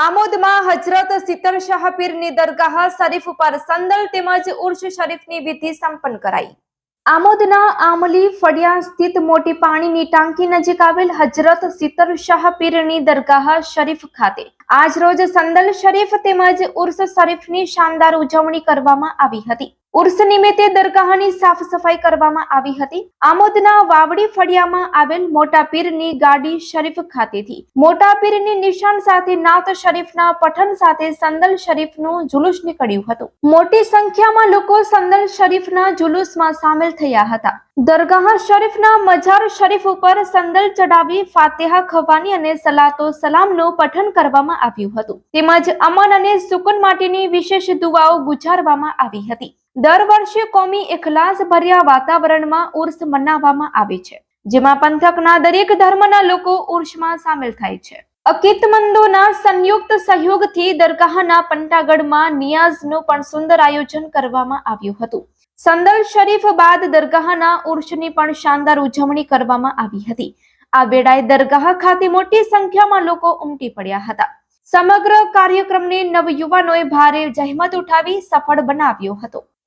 આમોદમાં હજરત સિતર શાહ પીરની દરગાહ શરીફ ઉપર સંદલ તેમજ ઉર્ષ શરીફની વિધિ સંપન્ન કરાઈ. આમોદના આમલી ફળિયા સ્થિત મોટી પાણીની ટાંકી નજીક આવેલ હજરત સિતર શાહ પીરની દરગાહ શરીફ ખાતે આજ રોજ સંદલ શરીફ તેમજ ઉર્સ શરીફની શાનદાર ઉજવણી કરવામાં આવી હતી. ઉર્સ નિમિત્તે દરગાહની સાફ સફાઈ કરવામાં આવી હતી. આમોદના વાવડી ફળિયામાં આવેલ મોટા પીરની ગાડી શરીફ ખાતેથી. મોટા પીરની નિશાન સાથે નાત શરીફના પઠન સાથે સંદલ શરીફનું જુલુસ નીકળ્યું હતું. મોટી સંખ્યામાં લોકો સંદલ શરીફના જુલુસમાં સામેલ થયા હતા. દરગાહ શરીફના મજાર શરીફ ઉપર સંદલ ચડાવી ફાતેહા ખવાની અને સલાતો સલામનું પઠન કરવામાં આવ્યું હતું. તેમજ અમન અને સુકન માટેની વિશેષ દુઆઓ ગુજારવામાં આવી હતી. દર વર્ષે કોમી એકલાસ ભર્યા વાતાવરણમાં ઉર્સ મનાવવામાં આવે છે, જેમાં પંથકના દરેક ધર્મના લોકો ઉર્સમાં સામેલ થાય છે. અકીતમંદોના સંયુક્ત સહયોગથી દરગાહના પંટાગઢમાં નિયાઝનું પણ સુંદર આયોજન કરવામાં આવ્યું હતું. સંદલ શરીફ બાદ દરગાહના ઉર્ષની પણ શાનદાર ઉજવણી કરવામાં આવી હતી. આ વેળાએ દરગાહ ખાતે મોટી સંખ્યામાં લોકો ઉમટી પડ્યા હતા. સમગ્ર કાર્યક્રમને નવયુવાનોએ ભારે જહેમત ઉઠાવી સફળ બનાવ્યો હતો.